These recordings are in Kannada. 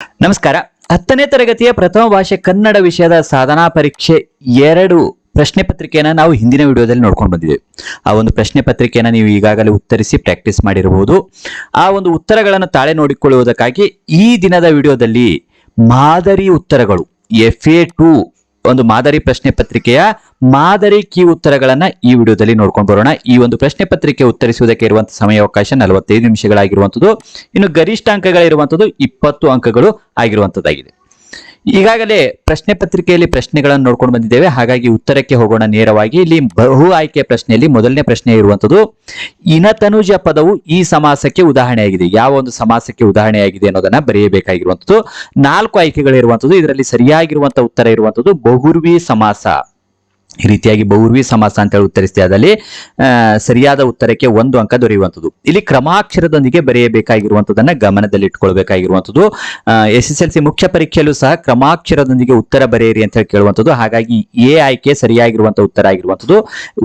ನಮಸ್ಕಾರ. ಹತ್ತನೇ ತರಗತಿಯ ಪ್ರಥಮ ಭಾಷೆ ಕನ್ನಡ ವಿಷಯದ ಸಾಧನಾ ಪರೀಕ್ಷೆ ಎರಡು ಪ್ರಶ್ನೆ ಪತ್ರಿಕೆಯನ್ನು ನಾವು ಹಿಂದಿನ ವಿಡಿಯೋದಲ್ಲಿ ನೋಡ್ಕೊಂಡು ಬಂದಿದ್ದೇವೆ ಆ ಒಂದು ಪ್ರಶ್ನೆ ಪತ್ರಿಕೆಯನ್ನು ನೀವು ಈಗಾಗಲೇ ಉತ್ತರಿಸಿ ಪ್ರಾಕ್ಟೀಸ್ ಮಾಡಿರಬಹುದು. ಆ ಒಂದು ಉತ್ತರಗಳನ್ನು ತಾಳೆ ನೋಡಿಕೊಳ್ಳುವುದಕ್ಕಾಗಿ ಈ ದಿನದ ವಿಡಿಯೋದಲ್ಲಿ ಮಾದರಿ ಉತ್ತರಗಳು ಎಫ್ ಎ ಟು ಒಂದು ಮಾದರಿ ಪ್ರಶ್ನೆ ಪತ್ರಿಕೆಯ ಮಾದರಿ ಕೀ ಉತ್ತರಗಳನ್ನ ಈ ವಿಡಿಯೋದಲ್ಲಿ ನೋಡ್ಕೊಂಡು ಬರೋಣ. ಈ ಒಂದು ಪ್ರಶ್ನೆ ಪತ್ರಿಕೆ ಉತ್ತರಿಸುವುದಕ್ಕೆ ಇರುವಂತಹ ಸಮಯಾವಕಾಶ ನಲವತ್ತೈದು ನಿಮಿಷಗಳಾಗಿರುವಂಥದ್ದು. ಇನ್ನು ಗರಿಷ್ಠ ಅಂಕಗಳಿರುವಂಥದ್ದು ಇಪ್ಪತ್ತು ಅಂಕಗಳು ಆಗಿರುವಂತದ್ದಾಗಿದೆ ಈಗಾಗಲೇ ಪ್ರಶ್ನೆ ಪತ್ರಿಕೆಯಲ್ಲಿ ಪ್ರಶ್ನೆಗಳನ್ನು ನೋಡ್ಕೊಂಡು ಬಂದಿದ್ದೇವೆ. ಹಾಗಾಗಿ ಉತ್ತರಕ್ಕೆ ಹೋಗೋಣ ನೇರವಾಗಿ. ಇಲ್ಲಿ ಬಹು ಆಯ್ಕೆ ಪ್ರಶ್ನೆಯಲ್ಲಿ ಮೊದಲನೇ ಪ್ರಶ್ನೆ ಇರುವಂತದ್ದು ಇನತನುಜ ಪದವು ಈ ಸಮಾಸಕ್ಕೆ ಉದಾಹರಣೆಯಾಗಿದೆ. ಯಾವ ಒಂದು ಸಮಾಸಕ್ಕೆ ಉದಾಹರಣೆಯಾಗಿದೆ ಅನ್ನೋದನ್ನ ಬರೆಯಬೇಕಾಗಿರುವಂತದ್ದು ನಾಲ್ಕು ಆಯ್ಕೆಗಳಿರುವಂತದ್ದು ಇದರಲ್ಲಿ ಸರಿಯಾಗಿರುವಂತಹ ಉತ್ತರ ಇರುವಂತದ್ದು ಬಹುರ್ವಿ ಸಮಾಸ. ಈ ರೀತಿಯಾಗಿ ಬಹುರ್ವಿ ಸಮಾಸ ಅಂತ ಹೇಳಿ ಉತ್ತರಿಸಿದೆ ಅದರಲ್ಲಿ ಸರಿಯಾದ ಉತ್ತರಕ್ಕೆ ಒಂದು ಅಂಕ ದೊರೆಯುವಂಥದ್ದು. ಇಲ್ಲಿ ಕ್ರಮಾಕ್ಷರದೊಂದಿಗೆ ಬರೆಯಬೇಕಾಗಿರುವಂಥದ್ದನ್ನ ಗಮನದಲ್ಲಿ ಇಟ್ಕೊಳ್ಬೇಕಾಗಿರುವಂಥದ್ದು. ಎಸ್ ಎಸ್ ಎಲ್ ಸಿ ಮುಖ್ಯ ಪರೀಕ್ಷೆಯಲ್ಲೂ ಸಹ ಕ್ರಮಾಕ್ಷರದೊಂದಿಗೆ ಉತ್ತರ ಬರೆಯಿರಿ ಅಂತ ಹೇಳಿ ಕೇಳುವಂಥದ್ದು. ಹಾಗಾಗಿ ಎ ಆಯ್ಕೆ ಸರಿಯಾಗಿರುವಂತಹ ಉತ್ತರ ಆಗಿರುವಂಥದ್ದು.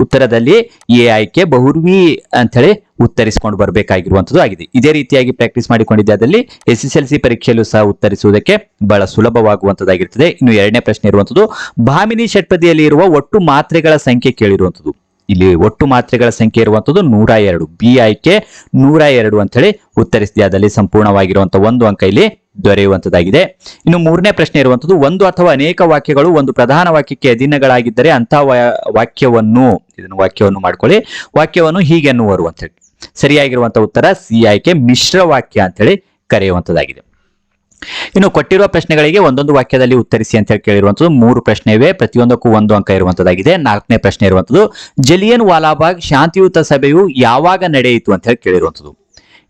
ಉತ್ತರದಲ್ಲಿ ಎ ಆಯ್ಕೆ ಬಹುರ್ವಿ ಅಂತ ಹೇಳಿ ಉತ್ತರಿಸಿಕೊಂಡು ಬರಬೇಕಾಗಿರುವಂತದ್ದು ಆಗಿದೆ. ಇದೇ ರೀತಿಯಾಗಿ ಪ್ರಾಕ್ಟೀಸ್ ಮಾಡಿಕೊಂಡಿದ್ದೆ ಅದರಲ್ಲಿ ಎಸ್ ಎಸ್ ಎಲ್ ಸಿ ಪರೀಕ್ಷೆಯಲ್ಲೂ ಸಹ ಉತ್ತರಿಸುವುದಕ್ಕೆ ಬಹಳ ಸುಲಭವಾಗುವಂತದ್ದಾಗಿರ್ತದೆ ಇನ್ನು ಎರಡನೇ ಪ್ರಶ್ನೆ ಇರುವಂತದ್ದು, ಭಾಮಿನಿ ಷಟ್ಪದಿಯಲ್ಲಿ ಇರುವ ಒಟ್ಟು ಮಾತ್ರೆಗಳ ಸಂಖ್ಯೆ ಕೇಳಿರುವಂತದ್ದು. ಇಲ್ಲಿ ಒಟ್ಟು ಮಾತ್ರೆಗಳ ಸಂಖ್ಯೆ ಇರುವಂತದ್ದು ನೂರ ಎರಡು. ಬಿ ಆಯ್ಕೆ ನೂರ ಎರಡು ಅಂತ ಹೇಳಿ ಉತ್ತರಿಸಿದೆ. ಅದರಲ್ಲಿ ಸಂಪೂರ್ಣವಾಗಿರುವಂತಹ ಒಂದು ಅಂಕ ಇಲ್ಲಿ ದೊರೆಯುವಂತದ್ದಾಗಿದೆ. ಇನ್ನು ಮೂರನೇ ಪ್ರಶ್ನೆ ಇರುವಂತದ್ದು, ಒಂದು ಅಥವಾ ಅನೇಕ ವಾಕ್ಯಗಳು ಒಂದು ಪ್ರಧಾನ ವಾಕ್ಯಕ್ಕೆ ಅಧೀನಗಳಾಗಿದ್ದರೆ ಅಂತಹ ವಾಕ್ಯವನ್ನು, ಇದನ್ನು ವಾಕ್ಯವನ್ನು ಮಾಡ್ಕೊಳ್ಳಿ. ವಾಕ್ಯವನ್ನು ಹೀಗೆ ಅನ್ನುವರು ಅಂತ ಹೇಳಿ ಸರಿಯಾಗಿರುವಂತಹ ಉತ್ತರ ಸಿ ಆಯ್ಕೆ ಮಿಶ್ರ ವಾಕ್ಯ ಅಂತ ಹೇಳಿ ಕರೆಯುವಂತದ್ದಾಗಿದೆ ಇನ್ನು ಕೊಟ್ಟಿರುವ ಪ್ರಶ್ನೆಗಳಿಗೆ ಒಂದೊಂದು ವಾಕ್ಯದಲ್ಲಿ ಉತ್ತರಿಸಿ ಅಂತ ಹೇಳಿ ಕೇಳಿರುವಂತದ್ದು ಮೂರು ಪ್ರಶ್ನೆ ಇವೆ ಪ್ರತಿಯೊಂದಕ್ಕೂ ಒಂದು ಅಂಕ ಇರುವಂತದ್ದಾಗಿದೆ ನಾಲ್ಕನೇ ಪ್ರಶ್ನೆ ಇರುವಂತದ್ದು, ಜಲಿಯನ್ ವಾಲಾಬಾಗ್ ಶಾಂತಿಯುತ ಸಭೆಯು ಯಾವಾಗ ನಡೆಯಿತು ಅಂತ ಹೇಳಿ ಕೇಳಿರುವಂತದ್ದು.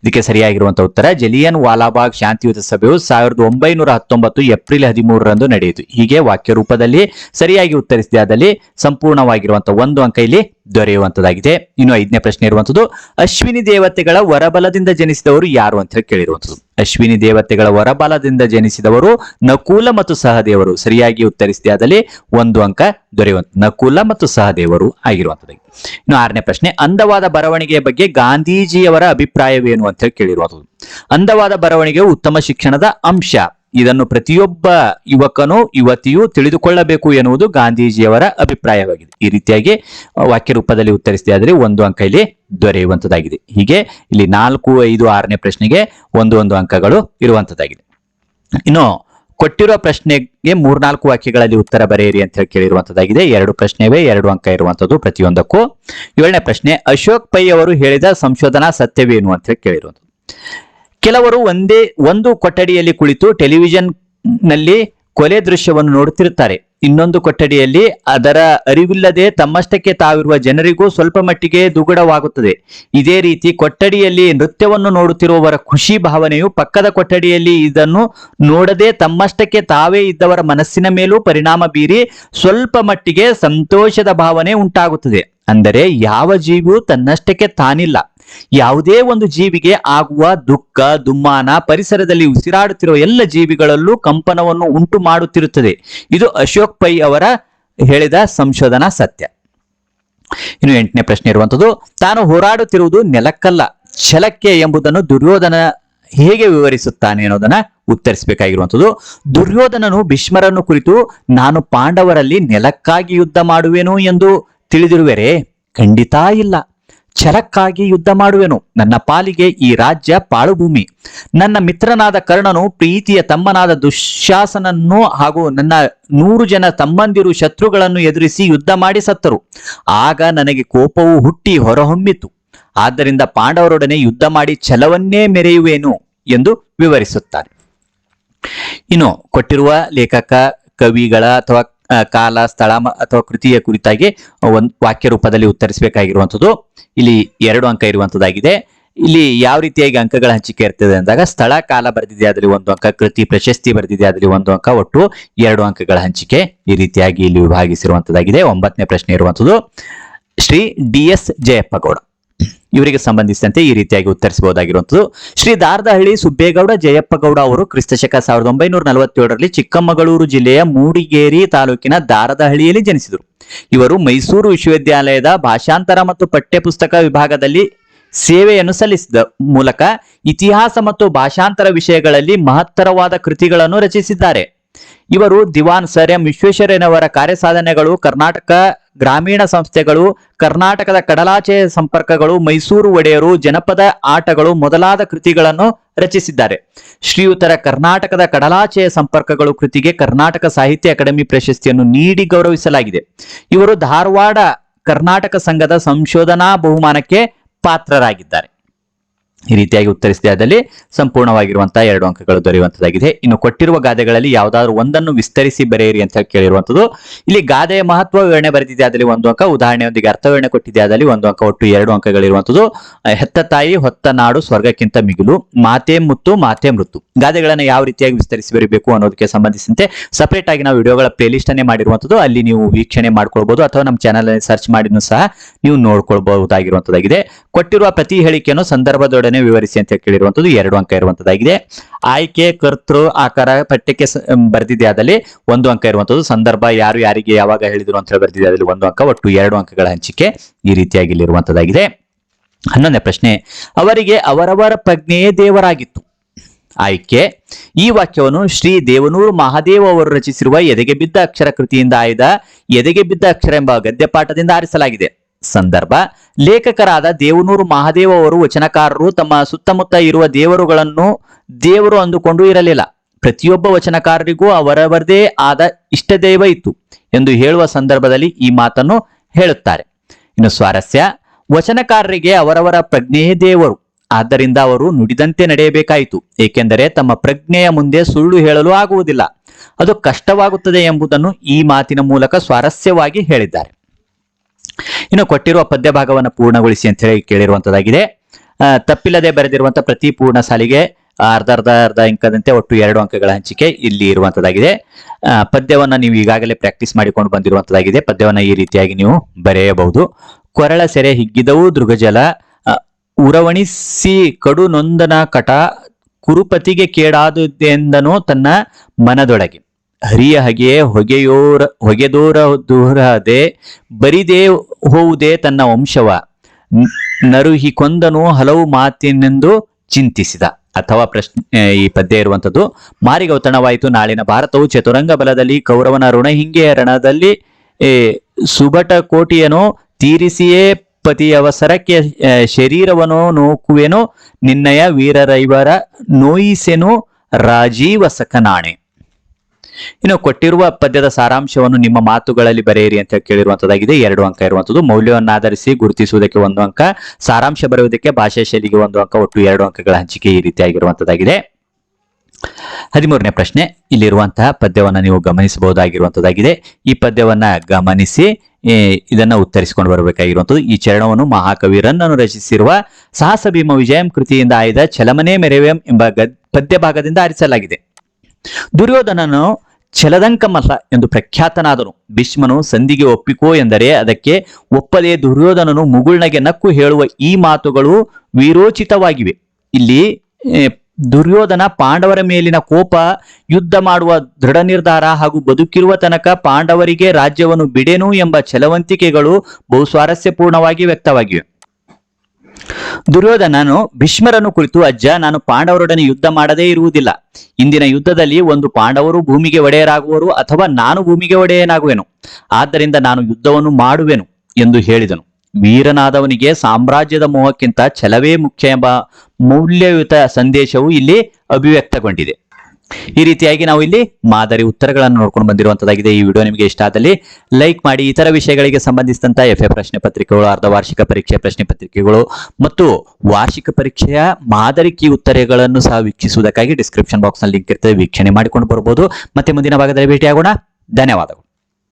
ಇದಕ್ಕೆ ಸರಿಯಾಗಿರುವಂತಹ ಉತ್ತರ, ಜಲಿಯನ್ ವಾಲಾಬಾಗ್ ಶಾಂತಿಯುತ ಸಭೆಯು ಸಾವಿರದ ಒಂಬೈನೂರ ಹತ್ತೊಂಬತ್ತು ಏಪ್ರಿಲ್ ಹದಿಮೂರರಂದು ನಡೆಯಿತು. ಹೀಗೆ ವಾಕ್ಯ ರೂಪದಲ್ಲಿ ಸರಿಯಾಗಿ ಉತ್ತರಿಸಿದೆ. ಅದಲ್ಲಿ ಸಂಪೂರ್ಣವಾಗಿರುವಂತಹ ಒಂದು ಅಂಕ ಇಲ್ಲಿ ದೊರೆಯುವಂತದ್ದಾಗಿದೆ ಇನ್ನು ಐದನೇ ಪ್ರಶ್ನೆ ಇರುವಂತದ್ದು, ಅಶ್ವಿನಿ ದೇವತೆಗಳ ವರಬಲದಿಂದ ಜನಿಸಿದವರು ಯಾರು ಅಂತ ಹೇಳಿ ಕೇಳಿರುವಂತದ್ದು. ಅಶ್ವಿನಿ ದೇವತೆಗಳ ವರಬಲದಿಂದ ಜನಿಸಿದವರು ನಕುಲ ಮತ್ತು ಸಹದೇವರು. ಸರಿಯಾಗಿ ಉತ್ತರಿಸಿದೆ ಆದಲ್ಲಿ ಒಂದು ಅಂಕ ದೊರೆಯುವಂತ, ನಕುಲ ಮತ್ತು ಸಹದೇವರು ಆಗಿರುವಂತದ್ದು. ಇನ್ನು ಆರನೇ ಪ್ರಶ್ನೆ, ಅಂದವಾದ ಬರವಣಿಗೆಯ ಬಗ್ಗೆ ಗಾಂಧೀಜಿಯವರ ಅಭಿಪ್ರಾಯವೇನು ಅಂತ ಹೇಳಿ ಕೇಳಿರುವಂತದ್ದು. ಅಂದವಾದ ಬರವಣಿಗೆಯು ಉತ್ತಮ ಶಿಕ್ಷಣದ ಅಂಶ. ಇದನ್ನು ಪ್ರತಿಯೊಬ್ಬ ಯುವಕನು, ಯುವತಿಯು ತಿಳಿದುಕೊಳ್ಳಬೇಕು ಎನ್ನುವುದು ಗಾಂಧೀಜಿಯವರ ಅಭಿಪ್ರಾಯವಾಗಿದೆ. ಈ ರೀತಿಯಾಗಿ ವಾಕ್ಯ ರೂಪದಲ್ಲಿ ಉತ್ತರಿಸಿದೆ ಆದರೆ ಒಂದು ಅಂಕ ಇಲ್ಲಿ ದೊರೆಯುವಂತದ್ದಾಗಿದೆ ಹೀಗೆ ಇಲ್ಲಿ ನಾಲ್ಕು, ಐದು, ಆರನೇ ಪ್ರಶ್ನೆಗೆ ಒಂದು ಒಂದು ಅಂಕಗಳು ಇರುವಂತದ್ದಾಗಿದೆ ಇನ್ನು ಕೊಟ್ಟಿರುವ ಪ್ರಶ್ನೆಗೆ ಮೂರ್ನಾಲ್ಕು ವಾಕ್ಯಗಳಲ್ಲಿ ಉತ್ತರ ಬರೆಯಿರಿ ಅಂತ ಹೇಳಿ ಕೇಳಿರುವಂತದ್ದಾಗಿದೆ ಎರಡು ಪ್ರಶ್ನೆವೇ, ಎರಡು ಅಂಕ ಇರುವಂತದ್ದು ಪ್ರತಿಯೊಂದಕ್ಕೂ. ಏಳನೇ ಪ್ರಶ್ನೆ, ಅಶೋಕ್ ಪೈ ಅವರು ಹೇಳಿದ ಸಂಶೋಧನಾ ಸತ್ಯವೇನು ಅಂತ ಹೇಳಿ ಕೇಳಿರುವಂತದ್ದು. ಕೆಲವರು ಒಂದೇ ಒಂದು ಕೊಠಡಿಯಲ್ಲಿ ಕುಳಿತು ಟೆಲಿವಿಷನ್ನಲ್ಲಿ ಕೊಲೆ ದೃಶ್ಯವನ್ನು ನೋಡುತ್ತಿರುತ್ತಾರೆ. ಇನ್ನೊಂದು ಕೊಠಡಿಯಲ್ಲಿ ಅದರ ಅರಿವಿಲ್ಲದೆ ತಮ್ಮಷ್ಟಕ್ಕೆ ತಾವಿರುವ ಜನರಿಗೂ ಸ್ವಲ್ಪ ಮಟ್ಟಿಗೆ ದುಗುಡವಾಗುತ್ತದೆ. ಇದೇ ರೀತಿ ಕೊಠಡಿಯಲ್ಲಿ ನೃತ್ಯವನ್ನು ನೋಡುತ್ತಿರುವವರ ಖುಷಿ ಭಾವನೆಯು ಪಕ್ಕದ ಕೊಠಡಿಯಲ್ಲಿ ಇದನ್ನು ನೋಡದೆ ತಮ್ಮಷ್ಟಕ್ಕೆ ತಾವೇ ಇದ್ದವರ ಮನಸ್ಸಿನ ಮೇಲೂ ಪರಿಣಾಮ ಬೀರಿ ಸ್ವಲ್ಪ ಮಟ್ಟಿಗೆ ಸಂತೋಷದ ಭಾವನೆ ಉಂಟಾಗುತ್ತದೆ. ಅಂದರೆ ಯಾವ ಜೀವಿಯೂ ತನ್ನಷ್ಟಕ್ಕೆ ತಾನಿಲ್ಲ. ಯಾವುದೇ ಒಂದು ಜೀವಿಗೆ ಆಗುವ ದುಃಖ, ದುಮ್ಮಾನ, ಪರಿಸರದಲ್ಲಿ ಉಸಿರಾಡುತ್ತಿರುವ ಎಲ್ಲ ಜೀವಿಗಳಲ್ಲೂ ಕಂಪನವನ್ನು ಉಂಟು ಮಾಡುತ್ತಿರುತ್ತದೆ. ಇದು ಅಶೋಕ್ ಪೈ ಅವರ ಹೇಳಿದ ಸಂಶೋಧನಾ ಸತ್ಯ. ಇನ್ನು ಎಂಟನೇ ಪ್ರಶ್ನೆ ಇರುವಂತದ್ದು ತಾನು ಹೋರಾಡುತ್ತಿರುವುದು ನೆಲಕ್ಕಲ್ಲ, ಛಲಕ್ಕೆ ಎಂಬುದನ್ನು ದುರ್ಯೋಧನ ಹೇಗೆ ವಿವರಿಸುತ್ತಾನೆ ಅನ್ನೋದನ್ನ ಉತ್ತರಿಸಬೇಕಾಗಿರುವಂಥದ್ದು. ದುರ್ಯೋಧನನು ಭೀಷ್ಮರನ್ನು ಕುರಿತು, ನಾನು ಪಾಂಡವರಲ್ಲಿ ನೆಲಕ್ಕಾಗಿ ಯುದ್ಧ ಮಾಡುವೆನು ಎಂದು ತಿಳಿದಿರುವೆರೇ ಖಂಡಿತಾ ಇಲ್ಲ. ಛಲಕ್ಕಾಗಿ ಯುದ್ಧ ಮಾಡುವೆನು. ನನ್ನ ಪಾಲಿಗೆ ಈ ರಾಜ್ಯ ಪಾಳುಭೂಮಿ. ನನ್ನ ಮಿತ್ರನಾದ ಕರ್ಣನು, ಪ್ರೀತಿಯ ತಮ್ಮನಾದ ದುಶ್ಯಾಸನನ್ನು ಹಾಗೂ ನನ್ನ ನೂರು ಜನ ತಮ್ಮಂದಿರು ಶತ್ರುಗಳನ್ನು ಎದುರಿಸಿ ಯುದ್ಧ ಮಾಡಿ ಸತ್ತರು. ಆಗ ನನಗೆ ಕೋಪವು ಹುಟ್ಟಿ ಹೊರಹೊಮ್ಮಿತು. ಆದ್ದರಿಂದ ಪಾಂಡವರೊಡನೆ ಯುದ್ಧ ಮಾಡಿ ಛಲವನ್ನೇ ಮೆರೆಯುವೆನು ಎಂದು ವಿವರಿಸುತ್ತಾರೆ ಇನ್ನು ಕೊಟ್ಟಿರುವ ಲೇಖಕ, ಕವಿಗಳ ಅಥವಾ ಕಾಲ, ಸ್ಥಳ ಅಥವಾ ಕೃತಿಯ ಕುರಿತಾಗಿ ಒಂದು ವಾಕ್ಯ ರೂಪದಲ್ಲಿ ಉತ್ತರಿಸಬೇಕಾಗಿರುವಂಥದ್ದು. ಇಲ್ಲಿ ಎರಡು ಅಂಕ ಇರುವಂಥದ್ದಾಗಿದೆ. ಇಲ್ಲಿ ಯಾವ ರೀತಿಯಾಗಿ ಅಂಕಗಳ ಹಂಚಿಕೆ ಇರ್ತದೆ ಅಂದಾಗ ಸ್ಥಳ, ಕಾಲ ಬರೆದಿದೆ, ಅದರಲ್ಲಿ ಒಂದು ಅಂಕ, ಕೃತಿ, ಪ್ರಶಸ್ತಿ ಬರೆದಿದೆ, ಅದರಲ್ಲಿ ಒಂದು ಅಂಕ, ಒಟ್ಟು ಎರಡು ಅಂಕಗಳ ಹಂಚಿಕೆ ಈ ರೀತಿಯಾಗಿ ಇಲ್ಲಿ ವಿಭಾಗಿಸಿರುವಂತದ್ದಾಗಿದೆ ಒಂಬತ್ತನೇ ಪ್ರಶ್ನೆ ಇರುವಂತದ್ದು ಶ್ರೀ ಡಿ ಎಸ್ ಜಯಪ್ಪ ಗೌಡ. ಇವರಿಗೆ ಸಂಬಂಧಿಸಿದಂತೆ ಈ ರೀತಿಯಾಗಿ ಉತ್ತರಿಸಬಹುದಾಗಿರುವಂತದ್ದು ಶ್ರೀ ದಾರದಹಳ್ಳಿ ಸುಬ್ಬೇಗೌಡ, ಜಯಪ್ಪಗೌಡ ಅವರು ಕ್ರಿಸ್ತಶಕ ಸಾವಿರದ ಒಂಬೈನೂರ ನಲವತ್ತೇಳರಲ್ಲಿ ಚಿಕ್ಕಮಗಳೂರು ಜಿಲ್ಲೆಯ ಮೂಡಿಗೇರಿ ತಾಲೂಕಿನ ದಾರದಹಳ್ಳಿಯಲ್ಲಿ ಜನಿಸಿದರು. ಇವರು ಮೈಸೂರು ವಿಶ್ವವಿದ್ಯಾಲಯದ ಭಾಷಾಂತರ ಮತ್ತು ಪಠ್ಯಪುಸ್ತಕ ವಿಭಾಗದಲ್ಲಿ ಸೇವೆಯನ್ನು ಸಲ್ಲಿಸಿದ ಮೂಲಕ ಇತಿಹಾಸ ಮತ್ತು ಭಾಷಾಂತರ ವಿಷಯಗಳಲ್ಲಿ ಮಹತ್ತರವಾದ ಕೃತಿಗಳನ್ನು ರಚಿಸಿದ್ದಾರೆ. ಇವರು ದಿವಾನ್ ಸರ್ ಎಂ ವಿಶ್ವೇಶ್ವರಯ್ಯನವರ ಕಾರ್ಯಸಾಧನೆಗಳು, ಕರ್ನಾಟಕ ಗ್ರಾಮೀಣ ಸಂಸ್ಥೆಗಳು, ಕರ್ನಾಟಕದ ಕಡಲಾಚೆಯ ಸಂಪರ್ಕಗಳು, ಮೈಸೂರು ಒಡೆಯರು, ಜನಪದ ಆಟಗಳು ಮೊದಲಾದ ಕೃತಿಗಳನ್ನು ರಚಿಸಿದ್ದಾರೆ. ಶ್ರೀಯುತರ ಕರ್ನಾಟಕದ ಕಡಲಾಚೆಯ ಸಂಪರ್ಕಗಳು ಕೃತಿಗೆ ಕರ್ನಾಟಕ ಸಾಹಿತ್ಯ ಅಕಾಡೆಮಿ ಪ್ರಶಸ್ತಿಯನ್ನು ನೀಡಿ ಗೌರವಿಸಲಾಗಿದೆ. ಇವರು ಧಾರವಾಡ ಕರ್ನಾಟಕ ಸಂಘದ ಸಂಶೋಧನಾ ಬಹುಮಾನಕ್ಕೆ ಪಾತ್ರರಾಗಿದ್ದಾರೆ. ಈ ರೀತಿಯಾಗಿ ಉತ್ತರಿಸಿದೆ. ಅದರಲ್ಲಿ ಸಂಪೂರ್ಣವಾಗಿರುವಂತಹ ಎರಡು ಅಂಕಗಳು ದೊರೆಯುವಂತದ್ದಾಗಿದೆ. ಇನ್ನು ಕೊಟ್ಟಿರುವ ಗಾದೆಗಳಲ್ಲಿ ಯಾವ್ದಾದ್ರು ಒಂದನ್ನು ವಿಸ್ತರಿಸಿ ಬರೆಯಿರಿ ಅಂತ ಕೇಳಿರುವಂತದ್ದು. ಇಲ್ಲಿ ಗಾದೆಯ ಮಹತ್ವ ವಿವರಣೆ ಬರೆದಿದೆ. ಅದರಲ್ಲಿ ಒಂದು ಅಂಕ ಉದಾಹರಣೆಯೊಂದಿಗೆ ಅರ್ಥ ವಿವರಣೆ ಕೊಟ್ಟಿದೆ. ಅದರಲ್ಲಿ ಒಂದು ಅಂಕ ಒಟ್ಟು ಎರಡು ಅಂಕಗಳಿರುವಂತದ್ದು ಹೆತ್ತ ತಾಯಿ, ಹೊತ್ತ ನಾಡು, ಸ್ವರ್ಗಕ್ಕಿಂತ ಮಿಗಿಲು, ಮಾತೆ ಮುತ್ತು, ಮಾತೆ ಮೃತ್ತು. ಗಾದೆಗಳನ್ನು ಯಾವ ರೀತಿಯಾಗಿ ವಿಸ್ತರಿಸಿ ಬರೀಬೇಕು ಅನ್ನೋದಕ್ಕೆ ಸಂಬಂಧಿಸಿದಂತೆ ಸಪರೇಟ್ ಆಗಿ ನಾವು ವಿಡಿಯೋಗಳ ಪ್ಲೇಲಿಸ್ಟ್ ಅನ್ನೇ ಮಾಡಿರುವಂತದ್ದು. ಅಲ್ಲಿ ನೀವು ವೀಕ್ಷಣೆ ಮಾಡ್ಕೊಳ್ಬಹುದು ಅಥವಾ ನಮ್ಮ ಚಾನಲ್ ಸರ್ಚ್ ಮಾಡಿದ್ರು ಸಹ ನೀವು ನೋಡ್ಕೊಳ್ಬಹುದಾಗಿರುವಂತದ್ದಾಗಿದೆ. ಕೊಟ್ಟಿರುವ ಪ್ರತಿ ಹೇಳಿಕೆಯನ್ನು ಸಂದರ್ಭದೊಡನೆ ವಿವರಿಸಿ ಅಂತ ಕೇಳಿರುವಂತದ್ದು ಎರಡು ಅಂಕ ಇರುವಂತದ್ದಾಗಿದೆ ಆಯ್ಕೆ ಕರ್ತೃ ಆಕಾರ ಪಠ್ಯಕ್ಕೆ ಬರೆದಿದೆ ಆದಲ್ಲಿ ಒಂದು ಅಂಕ ಇರುವಂತದ್ದು ಸಂದರ್ಭ ಯಾರು ಯಾರಿಗೆ ಯಾವಾಗ ಹೇಳಿದ್ರು ಅಂತ ಹೇಳಿ ಬರೆದಿದೆ ಅದರಲ್ಲಿ ಒಂದು ಅಂಕ, ಒಟ್ಟು ಎರಡು ಅಂಕಗಳ ಹಂಚಿಕೆ ಈ ರೀತಿಯಾಗಿ ಇಲ್ಲಿರುವಂತದ್ದಾಗಿದೆ ಹನ್ನೊಂದನೇ ಪ್ರಶ್ನೆ, ಅವರಿಗೆ ಅವರವರ ಪ್ರಜ್ಞೆಯೇ ದೇವರಾಗಿತ್ತು. ಆಯ್ಕೆ, ಈ ವಾಕ್ಯವನ್ನು ಶ್ರೀ ದೇವನೂರು ಮಹಾದೇವ ಅವರು ರಚಿಸಿರುವ ಎದೆಗೆ ಬಿದ್ದ ಅಕ್ಷರ ಕೃತಿಯಿಂದ ಆಯ್ದ ಎದೆಗೆ ಬಿದ್ದ ಅಕ್ಷರ ಎಂಬ ಗದ್ಯಪಾಠದಿಂದ ಆರಿಸಲಾಗಿದೆ. ಸಂದರ್ಭ. ಲೇಖಕರಾದ ದೇವನೂರು ಮಹಾದೇವ ಅವರು ವಚನಕಾರರು ತಮ್ಮ ಸುತ್ತಮುತ್ತ ಇರುವ ದೇವರುಗಳನ್ನು ದೇವರು ಅಂದುಕೊಂಡು ಇರಲಿಲ್ಲ. ಪ್ರತಿಯೊಬ್ಬ ವಚನಕಾರರಿಗೂ ಅವರವರದೇ ಆದ ಇಷ್ಟದೈವ ಇತ್ತು ಎಂದು ಹೇಳುವ ಸಂದರ್ಭದಲ್ಲಿ ಈ ಮಾತನ್ನು ಹೇಳುತ್ತಾರೆ. ಇನ್ನು ಸ್ವಾರಸ್ಯ, ವಚನಕಾರರಿಗೆ ಅವರವರ ಪ್ರಜ್ಞೆಯೇ ದೇವರು. ಆದ್ದರಿಂದ ಅವರು ನುಡಿದಂತೆ ನಡೆಯಬೇಕಾಯಿತು, ಏಕೆಂದರೆ ತಮ್ಮ ಪ್ರಜ್ಞೆಯ ಮುಂದೆ ಸುಳ್ಳು ಹೇಳಲು ಆಗುವುದಿಲ್ಲ. ಅದು ಕಷ್ಟವಾಗುತ್ತದೆ ಎಂಬುದನ್ನು ಈ ಮಾತಿನ ಮೂಲಕ ಸ್ವಾರಸ್ಯವಾಗಿ ಹೇಳಿದ್ದಾರೆ. ಇನ್ನು ಕೊಟ್ಟಿರುವ ಪದ್ಯ ಭಾಗವನ್ನು ಪೂರ್ಣಗೊಳಿಸಿ ಅಂತ ಹೇಳಿ ಕೇಳಿರುವಂತದ್ದಾಗಿದೆ. ತಪ್ಪಿಲ್ಲದೆ ಬರೆದಿರುವಂತಹ ಪ್ರತಿ ಪೂರ್ಣ ಸಾಲಿಗೆ ಅರ್ಧ ಅರ್ಧ ಅರ್ಧ ಅಂಕದಂತೆ ಒಟ್ಟು ಎರಡು ಅಂಕಗಳ ಹಂಚಿಕೆ ಇಲ್ಲಿ ಇರುವಂತದ್ದಾಗಿದೆ. ಪದ್ಯವನ್ನು ನೀವು ಈಗಾಗಲೇ ಪ್ರಾಕ್ಟೀಸ್ ಮಾಡಿಕೊಂಡು ಬಂದಿರುವಂತದ್ದಾಗಿದೆ. ಪದ್ಯವನ್ನು ಈ ರೀತಿಯಾಗಿ ನೀವು ಬರೆಯಬಹುದು. ಕೊರಳ ಸೆರೆ ಹಿಗ್ಗಿದವು ದೃಗಜಲ ಆ, ಉರವಣಿಸಿ ಕಡು ನೊಂದನ ಕಟ ಕುರುಪತಿಗೆ ಕೇಡಾದುದೆಂದನು ತನ್ನ ಮನದೊಳಗೆ. ಹರಿಯ ಹಗೆ ಹೊಗೆಯೋರ, ಹೊಗೆದೋರ ದೂರದೆ ಬರಿದೇ ಹೋವುದೇ ತನ್ನ ವಂಶವ. ನರುಹಿ ಕೊಂದನು ಹಲವು ಮಾತಿನೆಂದು ಚಿಂತಿಸಿದ. ಅಥವಾ ಪ್ರಶ್ನೆ ಈ ಪದ್ಯ ಇರುವಂಥದ್ದು, ಮಾರಿಗೌತಣವಾಯಿತು. ನಾಳಿನ ಭಾರತವು ಚತುರಂಗ ಬಲದಲ್ಲಿ ಕೌರವನ ಋಣ ಋಣಹಿಂಗೆಯ ರಣದಲ್ಲಿ ಸುಭಟ ಕೋಟಿಯನು, ತೀರಿಸಿಯೇ ಪತಿಯವಸರಕ್ಕೆ ಶರೀರವನು ನೋಕುವೆನು, ನಿನ್ನಯ ವೀರರೈವರ ನೋಯಿಸೆನು ರಾಜೀವ ಸಕನಾಣೆ ಇನ್ನು ಕೊಟ್ಟಿರುವ ಪದ್ಯದ ಸಾರಾಂಶವನ್ನು ನಿಮ್ಮ ಮಾತುಗಳಲ್ಲಿ ಬರೆಯಿರಿ ಅಂತ ಕೇಳಿರುವಂತದ್ದಾಗಿದೆ. ಎರಡು ಅಂಕ ಇರುವಂತದ್ದು. ಮೌಲ್ಯವನ್ನು ಆಧರಿಸಿ ಗುರುತಿಸುವುದಕ್ಕೆ ಒಂದು ಅಂಕ, ಸಾರಾಂಶ ಬರೆಯುವುದಕ್ಕೆ ಭಾಷಾ ಶೈಲಿಗೆ ಒಂದು ಅಂಕ, ಒಟ್ಟು ಎರಡು ಅಂಕಗಳ ಹಂಚಿಕೆ ಈ ರೀತಿಯಾಗಿರುವಂತದ್ದಾಗಿದೆ. ಹದಿಮೂರನೇ ಪ್ರಶ್ನೆ. ಇಲ್ಲಿರುವಂತಹ ಪದ್ಯವನ್ನು ನೀವು ಗಮನಿಸಬಹುದಾಗಿರುವಂತದ್ದಾಗಿದೆ. ಈ ಪದ್ಯವನ್ನ ಗಮನಿಸಿ ಇದನ್ನ ಉತ್ತರಿಸಿಕೊಂಡು ಬರಬೇಕಾಗಿರುವಂತದ್ದು. ಈ ಚರಣವನ್ನು ಮಹಾಕವಿ ರನ್ನನು ರಚಿಸಿರುವ ಸಾಹಸ ಭೀಮ ವಿಜಯಂ ಕೃತಿಯಿಂದ ಆಯ್ದ ಚಲಮನೆ ಮೆರೆವೆಂ ಎಂಬ ಪದ್ಯ ಭಾಗದಿಂದ ಆರಿಸಲಾಗಿದೆ. ದುರ್ಯೋಧನನು ಛಲದಂಕಮಲ್ಲ ಎಂದು ಪ್ರಖ್ಯಾತನಾದನು. ಭೀಷ್ಮನು ಸಂಧಿಗೆ ಒಪ್ಪಿಕೋ ಎಂದರೆ ಅದಕ್ಕೆ ಒಪ್ಪದೆ ದುರ್ಯೋಧನನು ಮುಗುಳ್ನಗೆ ನಕ್ಕು ಹೇಳುವ ಈ ಮಾತುಗಳು ವಿರೋಚಿತವಾಗಿವೆ. ಇಲ್ಲಿ ದುರ್ಯೋಧನ ಪಾಂಡವರ ಮೇಲಿನ ಕೋಪ, ಯುದ್ಧ ಮಾಡುವ ದೃಢ ನಿರ್ಧಾರ ಹಾಗೂ ಬದುಕಿರುವ ತನಕ ಪಾಂಡವರಿಗೆ ರಾಜ್ಯವನ್ನು ಬಿಡೆನು ಎಂಬ ಛಲವಂತಿಕೆಗಳು ಬಹು ಸ್ವಾರಸ್ಯಪೂರ್ಣವಾಗಿ ವ್ಯಕ್ತವಾಗಿವೆ. ದುರ್ಯೋಧನನು ಭೀಷ್ಮರನ್ನು ಕುರಿತು ಅಜ್ಜ, ನಾನು ಪಾಂಡವರೊಡನೆ ಯುದ್ಧ ಮಾಡದೇ ಇರುವುದಿಲ್ಲ. ಇಂದಿನ ಯುದ್ಧದಲ್ಲಿ ಒಂದು ಪಾಂಡವರು ಭೂಮಿಗೆ ಒಡೆಯರಾಗುವರು ಅಥವಾ ನಾನು ಭೂಮಿಗೆ ಒಡೆಯನಾಗುವೆನು. ಆದ್ದರಿಂದ ನಾನು ಯುದ್ಧವನ್ನು ಮಾಡುವೆನು ಎಂದು ಹೇಳಿದನು. ವೀರನಾದವನಿಗೆ ಸಾಮ್ರಾಜ್ಯದ ಮೋಹಕ್ಕಿಂತ ಛಲವೇ ಮುಖ್ಯ ಎಂಬ ಮೌಲ್ಯಯುತ ಸಂದೇಶವು ಇಲ್ಲಿ ಅಭಿವ್ಯಕ್ತಗೊಂಡಿದೆ. ಈ ರೀತಿಯಾಗಿ ನಾವು ಇಲ್ಲಿ ಮಾದರಿ ಉತ್ತರಗಳನ್ನು ನೋಡ್ಕೊಂಡು ಬಂದಿರುವಂತದ್ದಾಗಿದೆ. ಈ ವಿಡಿಯೋ ನಿಮಗೆ ಇಷ್ಟ ಆದಲ್ಲಿ ಲೈಕ್ ಮಾಡಿ, ಇತರ ವಿಷಯಗಳಿಗೆ ಸಂಬಂಧಿಸಿದಂತಹ ಎಫ್ ಎ ಪ್ರಶ್ನೆ ಪತ್ರಿಕೆಗಳು, ಅರ್ಧ ವಾರ್ಷಿಕ ಪರೀಕ್ಷೆ ಪ್ರಶ್ನೆ ಪತ್ರಿಕೆಗಳು ಮತ್ತು ವಾರ್ಷಿಕ ಪರೀಕ್ಷೆಯ ಮಾದರಿ ಕೀ ಉತ್ತರಗಳನ್ನು ಸಹ ವೀಕ್ಷಿಸುವುದಕ್ಕಾಗಿ ಡಿಸ್ಕ್ರಿಪ್ಷನ್ ಬಾಕ್ಸ್ನಲ್ಲಿ ಲಿಂಕ್ ಇರ್ತದೆ. ವೀಕ್ಷಣೆ ಮಾಡಿಕೊಂಡು ಬರಬಹುದು ಮತ್ತೆ ಮುಂದಿನ ಭಾಗದಲ್ಲಿ ಭೇಟಿಯಾಗೋಣ. ಧನ್ಯವಾದಗಳು.